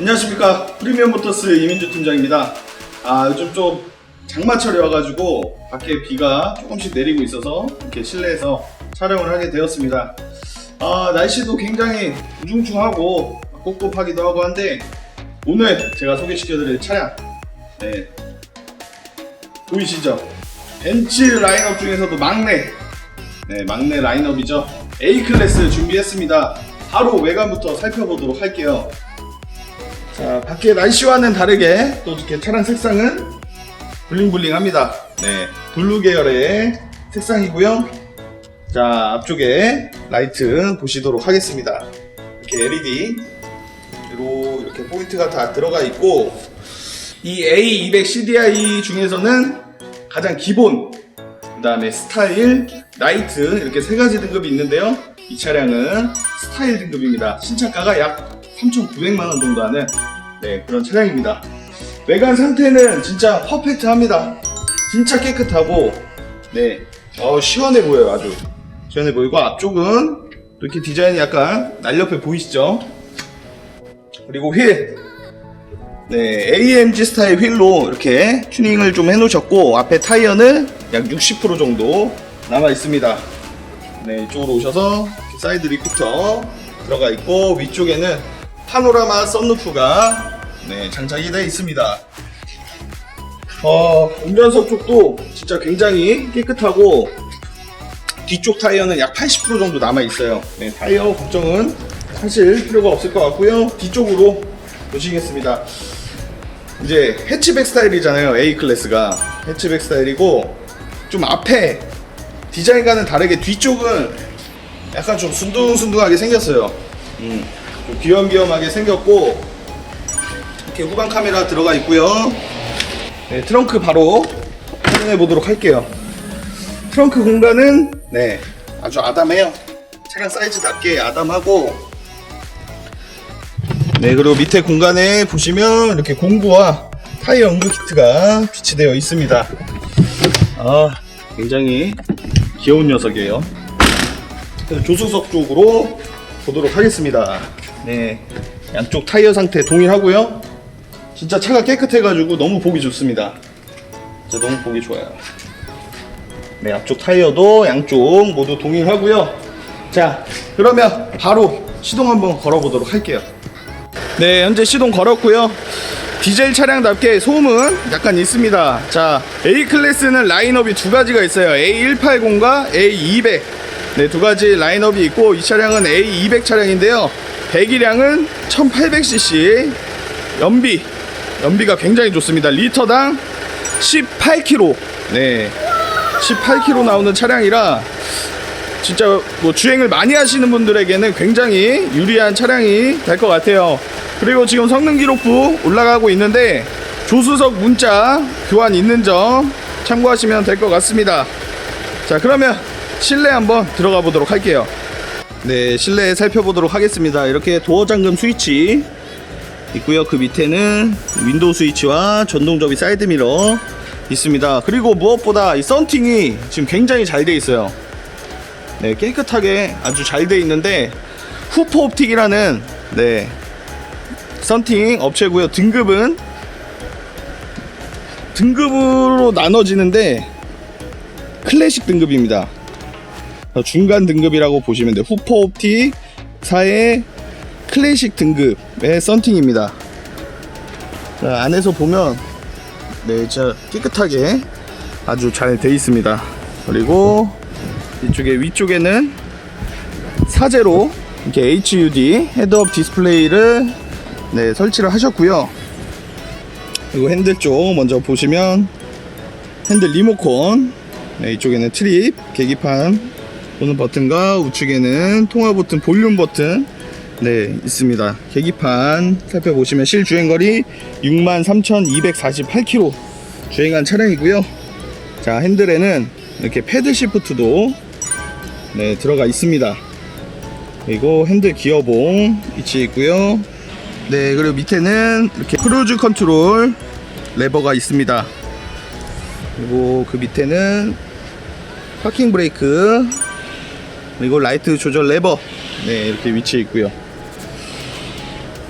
안녕하십니까 프리미엄 모터스 이민주 팀장입니다. 아 요즘 좀 장마철이 와가지고 밖에 비가 조금씩 내리고 있어서 이렇게 실내에서 촬영을 하게 되었습니다. 아 날씨도 굉장히 우중충하고 꿉꿉하기도 하고 한데 오늘 제가 소개시켜드릴 차량 네 보이시죠? 벤츠 라인업 중에서도 막내 네 막내 라인업이죠 A 클래스 준비했습니다. 바로 외관부터 살펴보도록 할게요. 자, 밖에 날씨와는 다르게 또 이렇게 차량 색상은 블링블링합니다. 네, 블루 계열의 색상이고요. 자, 앞쪽에 라이트 보시도록 하겠습니다. 이렇게 LED 그리고 이렇게 포인트가 다 들어가 있고 이 A200 CDI 중에서는 가장 기본 그 다음에 스타일, 라이트 이렇게 세 가지 등급이 있는데요. 이 차량은 스타일 등급입니다. 신차가가 약 3,900만 원 정도 하는 네, 그런 차량입니다. 외관 상태는 진짜 퍼펙트합니다. 진짜 깨끗하고 네, 어, 시원해 보여요 아주 시원해 보이고 앞쪽은 또 이렇게 디자인이 약간 날렵해 보이시죠? 그리고 휠 네, AMG 스타일 휠로 이렇게 튜닝을 좀 해놓으셨고 앞에 타이어는 약 60% 정도 남아 있습니다. 네, 이쪽으로 오셔서 사이드 리쿠터 들어가 있고 위쪽에는 파노라마 썬루프가 네, 장착이 되어 있습니다. 어, 운전석 쪽도 진짜 굉장히 깨끗하고 뒤쪽 타이어는 약 80% 정도 남아 있어요. 네, 타이어 걱정은 사실 필요가 없을 것 같고요. 뒤쪽으로 보시겠습니다. 이제 해치백 스타일이잖아요. A 클래스가 해치백 스타일이고 좀 앞에 디자인과는 다르게 뒤쪽은 약간 좀 순둥순둥하게 생겼어요. 음, 좀 귀염귀염하게 생겼고 이렇게 후방 카메라 들어가 있고요. 네, 트렁크 바로 확인해 보도록 할게요. 트렁크 공간은 네 아주 아담해요. 차량 사이즈답게 아담하고 네 그리고 밑에 공간에 보시면 이렇게 공구와 타이어 연구 키트가 비치되어 있습니다. 아 굉장히 귀여운 녀석이에요. 조수석 쪽으로 보도록 하겠습니다. 네 양쪽 타이어 상태 동일하고요. 진짜 차가 깨끗해가지고 너무 보기 좋습니다. 진짜 너무 보기 좋아요. 네, 앞쪽 타이어도 양쪽 모두 동일하고요. 자, 그러면 바로 시동 한번 걸어보도록 할게요. 네, 현재 시동 걸었고요. 디젤 차량답게 소음은 약간 있습니다. 자, A 클래스는 라인업이 두 가지가 있어요. A180과 A200. 네, 두 가지 라인업이 있고 이 차량은 A200 차량인데요. 배기량은 1800cc. 연비 연비가 굉장히 좋습니다. 리터당 18km. 네. 18km 나오는 차량이라 진짜 뭐 주행을 많이 하시는 분들에게는 굉장히 유리한 차량이 될 것 같아요. 그리고 지금 성능 기록부 올라가고 있는데 조수석 문자 교환 있는 점 참고하시면 될 것 같습니다. 자, 그러면 실내 한번 들어가 보도록 할게요. 네, 실내 살펴보도록 하겠습니다. 이렇게 도어 잠금 스위치 있고요. 그 밑에는 윈도우 스위치와 전동 접이 사이드 미러 있습니다. 그리고 무엇보다 이 썬팅이 지금 굉장히 잘 돼 있어요. 네, 깨끗하게 아주 잘 돼 있는데 후퍼 옵틱이라는 네 썬팅 업체고요. 등급은 등급으로 나눠지는데 클래식 등급입니다. 어, 중간 등급이라고 보시면 돼요. 후퍼 옵틱 사의 클래식 등급의 썬팅입니다. 자, 안에서 보면 네, 진짜 깨끗하게 아주 잘 돼 있습니다. 그리고 이쪽에 위쪽에는 사제로 이렇게 HUD 헤드업 디스플레이를 네, 설치를 하셨고요. 그리고 핸들 쪽 먼저 보시면 핸들 리모컨 네, 이쪽에는 트립 계기판 보는 버튼과 우측에는 통화 버튼 볼륨 버튼. 네 있습니다. 계기판 살펴보시면 실주행거리 63,248km 주행한 차량이고요. 자 핸들에는 이렇게 패드 시프트도 네 들어가 있습니다. 그리고 핸들 기어봉 위치해 있고요. 네 그리고 밑에는 이렇게 크루즈 컨트롤 레버가 있습니다. 그리고 그 밑에는 파킹 브레이크 그리고 라이트 조절 레버 네 이렇게 위치해 있고요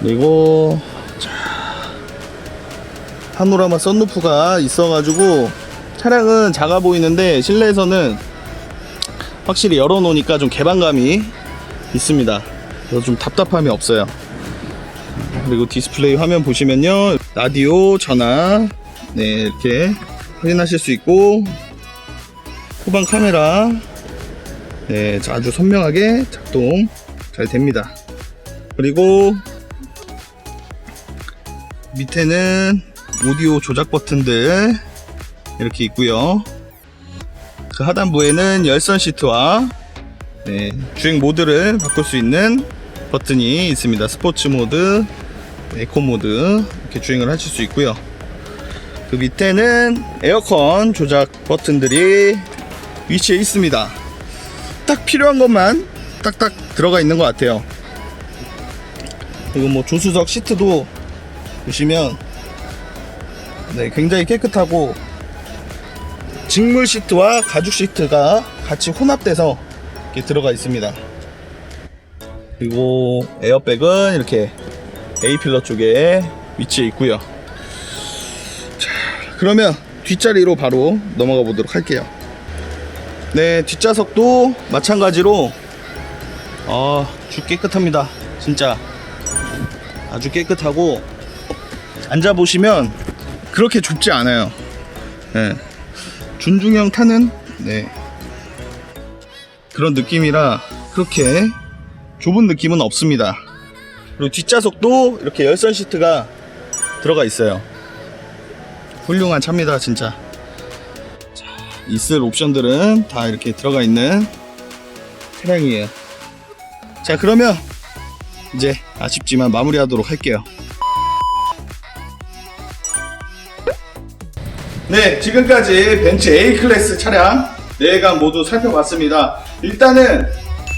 그리고 파노라마 썬루프가 있어가지고 차량은 작아 보이는데 실내에서는 확실히 열어놓으니까 좀 개방감이 있습니다. 그래서 좀 답답함이 없어요. 그리고 디스플레이 화면 보시면요. 라디오, 전화, 네, 이렇게 확인하실 수 있고, 후방 카메라, 네, 아주 선명하게 작동 잘 됩니다. 그리고 밑에는 오디오 조작 버튼들 이렇게 있고요. 그 하단부에는 열선 시트와 네, 주행 모드를 바꿀 수 있는 버튼이 있습니다. 스포츠 모드, 에코 모드 이렇게 주행을 하실 수 있고요. 그 밑에는 에어컨 조작 버튼들이 위치해 있습니다. 딱 필요한 것만 딱딱 들어가 있는 것 같아요. 그리고 뭐 조수석 시트도 보시면 네, 굉장히 깨끗하고 직물 시트와 가죽 시트가 같이 혼합돼서 이렇게 들어가 있습니다. 그리고 에어백은 이렇게 A 필러 쪽에 위치해 있고요. 자, 그러면 뒷자리로 바로 넘어가 보도록 할게요. 네, 뒷좌석도 마찬가지로 아, 주 깨끗합니다. 진짜 아주 깨끗하고 앉아 보시면 그렇게 좁지 않아요. 네. 준중형 타는 네. 그런 느낌이라 그렇게 좁은 느낌은 없습니다. 그리고 뒷좌석도 이렇게 열선 시트가 들어가 있어요. 훌륭한 차입니다, 진짜. 자, 있을 옵션들은 다 이렇게 들어가 있는 차량이에요. 자, 그러면 이제 아쉽지만 마무리하도록 할게요. 네, 지금까지 벤츠 A 클래스 차량 4강 모두 살펴봤습니다. 일단은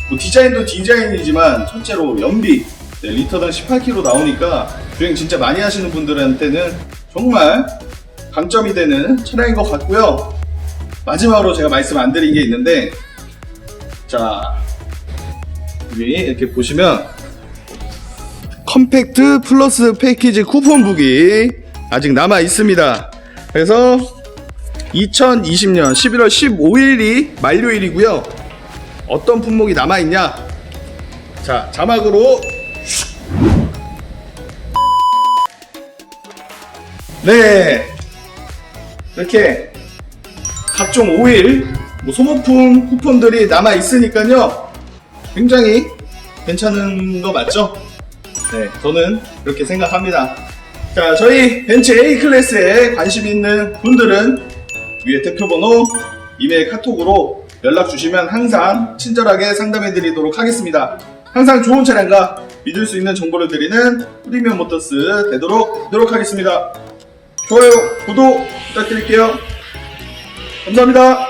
뭐 디자인도 디자인이지만 첫째로 연비 네, 리터당 18km 나오니까 주행 진짜 많이 하시는 분들한테는 정말 강점이 되는 차량인 것 같고요. 마지막으로 제가 말씀 안 드린 게 있는데 자 여기 이렇게 보시면 컴팩트 플러스 패키지 쿠폰북이 아직 남아 있습니다. 그래서 2020년 11월 15일이 만료일이고요. 어떤 품목이 남아 있냐? 자, 자막으로 네. 이렇게 각종 오일, 뭐 소모품 쿠폰들이 남아 있으니까요. 굉장히 괜찮은 거 맞죠? 네, 저는 그렇게 생각합니다. 자, 저희 벤츠 A 클래스에 관심 있는 분들은 위에 대표번호, 이메일 카톡으로 연락 주시면 항상 친절하게 상담해 드리도록 하겠습니다. 항상 좋은 차량과 믿을 수 있는 정보를 드리는 프리미엄 모터스 되도록 하도록 하겠습니다. 좋아요, 구독 부탁드릴게요. 감사합니다.